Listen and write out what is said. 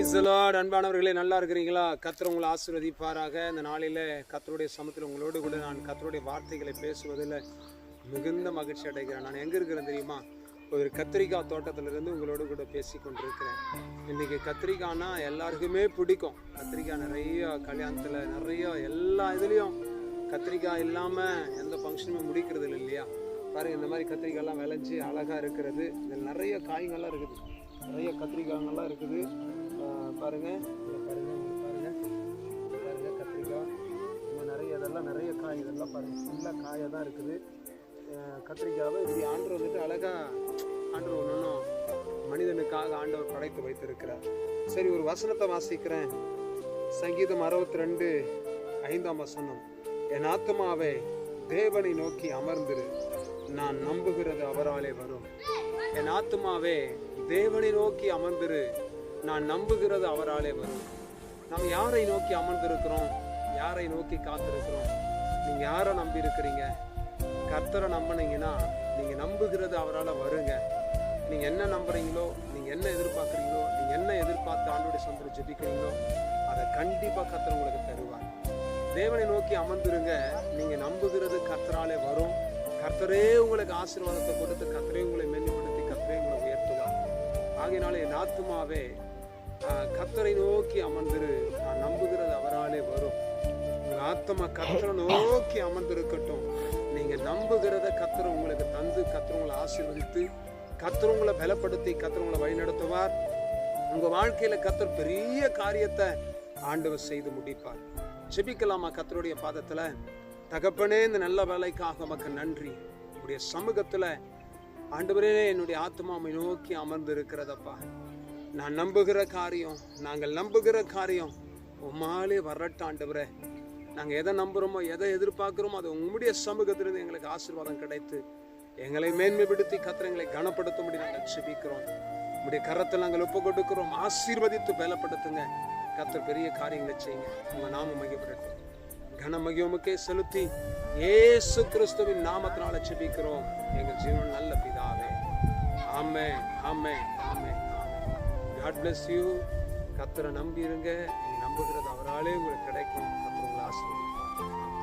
பிரைசலாட் அன்பானவர்களே நல்லா இருக்கிறீங்களா? கத்தர் உங்களை ஆசிர்வதிப்பாராக. இந்த நாளில் கத்தருடைய சமத்தில் உங்களோடு கூட நான் கத்தருடைய வார்த்தைகளை பேசுவதில் மிகுந்த மகிழ்ச்சி அடைகிறேன். நான் எங்கே இருக்கிறேன் தெரியுமா? ஒரு கத்திரிக்காய் தோட்டத்திலிருந்து உங்களோடு கூட பேசி கொண்டிருக்கிறேன். இன்றைக்கி கத்திரிக்காய்னா எல்லாருக்குமே பிடிக்கும். கத்திரிக்காய் நிறைய கல்யாணத்தில் நிறைய எல்லா இதுலேயும் கத்திரிக்காய் இல்லாமல் எந்த ஃபங்க்ஷனுமே முடிக்கிறது இல்லை இல்லையா? பாருங்க இந்த மாதிரி கத்திரிக்காய்லாம் விளைஞ்சி அழகாக இருக்கிறது. இதில் நிறைய காய்கள்லாம் இருக்குது. நிறைய கத்திரிக்காய்கள்லாம் இருக்குது. பாருங்கள் பாருங்கள் பாருங்கள் பாருங்கள் கத்திரிக்காய். இங்கே நிறைய இதெல்லாம் நிறைய காய் இதெல்லாம் பாருங்கள் ஃபுல்லாக காயாக தான் இருக்குது. கத்திரிக்காவை இப்படி ஆண்டு வந்துட்டு அழகாக ஆண்டு ஒன்றும் மனிதனுக்காக ஆண்டவர் படைத்து வைத்திருக்கிறார். சரி ஒரு வசனத்தை வாசிக்கிறேன். சங்கீதம் அறுபத்தி ரெண்டு ஐந்தாம் வசனம். என் ஆத்மாவே தேவனை நோக்கி அமர்ந்திரு. நான் நம்புகிறது அவராலே வரும். என் ஆத்மாவே தேவனை நோக்கி அமர்ந்திரு. நான் நம்புகிறது அவராலே வரும். நாம் யாரை நோக்கி அமர்ந்திருக்கிறோம்? யாரை நோக்கி காத்திருக்கிறோம்? நீங்கள் யாரை நம்பி இருக்கிறீங்க கர்த்தரை நம்பினீங்கன்னா நீங்கள் நம்புகிறது அவரால் வருங்க. நீங்கள் என்ன நம்புறீங்களோ நீங்கள் என்ன எதிர்பார்க்குறீங்களோ நீங்கள் என்ன எதிர்பார்த்து ஆண்டோடைய சொந்தம் ஜெபிக்கிறீங்களோ அதை கண்டிப்பாக கர்த்தர் உங்களுக்கு தருவார். தேவனை நோக்கி அமர்ந்துருங்க. நீங்கள் நம்புகிறது கர்த்தராலே வரும். கர்த்தரே உங்களுக்கு ஆசீர்வாதத்தை கொடுத்து கர்த்தரே உங்களை மேன்மைப்படுத்தி கர்த்தரே உங்களை உயர்த்துவார். ஆகையினால என் ஆத்துமாவே கத்தரை நோக்கி அமர்ந்திரு. நான் நம்புகிறது அவராலே வரும். உங்க ஆத்மா கத்தரை நோக்கி அமர்ந்திருக்கட்டும். நீங்க நம்புகிறத கர்த்தர் உங்களுக்கு தந்து கர்த்தர் உங்களை ஆசீர்வதித்து கர்த்தர் உங்களை பலப்படுத்தி கர்த்தர் உங்களை வழிநடத்துவார். உங்க வாழ்க்கையில கத்தர் பெரிய காரியத்தை ஆண்டவர் செய்து முடிப்பார். ஜெபிக்கலாமா கத்தருடைய பாதத்துல? தகப்பனே இந்த நல்ல வேலைக்காக உமக்கு நன்றி. உடைய சமூகத்துல ஆண்டவரே என்னுடைய ஆத்மாவை நோக்கி அமர்ந்து இருக்கிறதப்பா நான் நம்புகிற காரியம் நாங்கள் நம்புகிற காரியம் உம்மாலே வரட்டாண்டவரே நாங்கள் எதை நம்புகிறோமோ எதை எதிர்பார்க்குறோமோ அது உங்களுடைய சமூகத்திலிருந்து எங்களுக்கு ஆசீர்வாதம் கிடைத்து எங்களை மேன்மைப்படுத்தி கத்திரங்களை கனப்படுத்தும்படி நாங்கள் செபிக்கிறோம் உங்களுடைய கரத்தில் நாங்கள் ஒப்பு கொடுக்கிறோம். ஆசீர்வதித்து பலப்படுத்துங்க. கத்தர் பெரிய காரியங்களை செய்யுங்க. உங்கள் நாம மையப்படட்டும் கன மகிமுக்கே செலுத்தி ஏசு கிறிஸ்துவின் நாமத்தினால செபிக்கிறோம் எங்கள் ஜீவன் நல்ல பிதாவே. ஆமே ஆமே ஆமே காட் பிளஸ் யூ கத்தரை நம்பி இருங்க நீங்கள் நம்புகிறது அவராலே உங்களுக்கு கிடைக்கும். கத்தர் உங்களை ஆசீர்வதிப்பார்.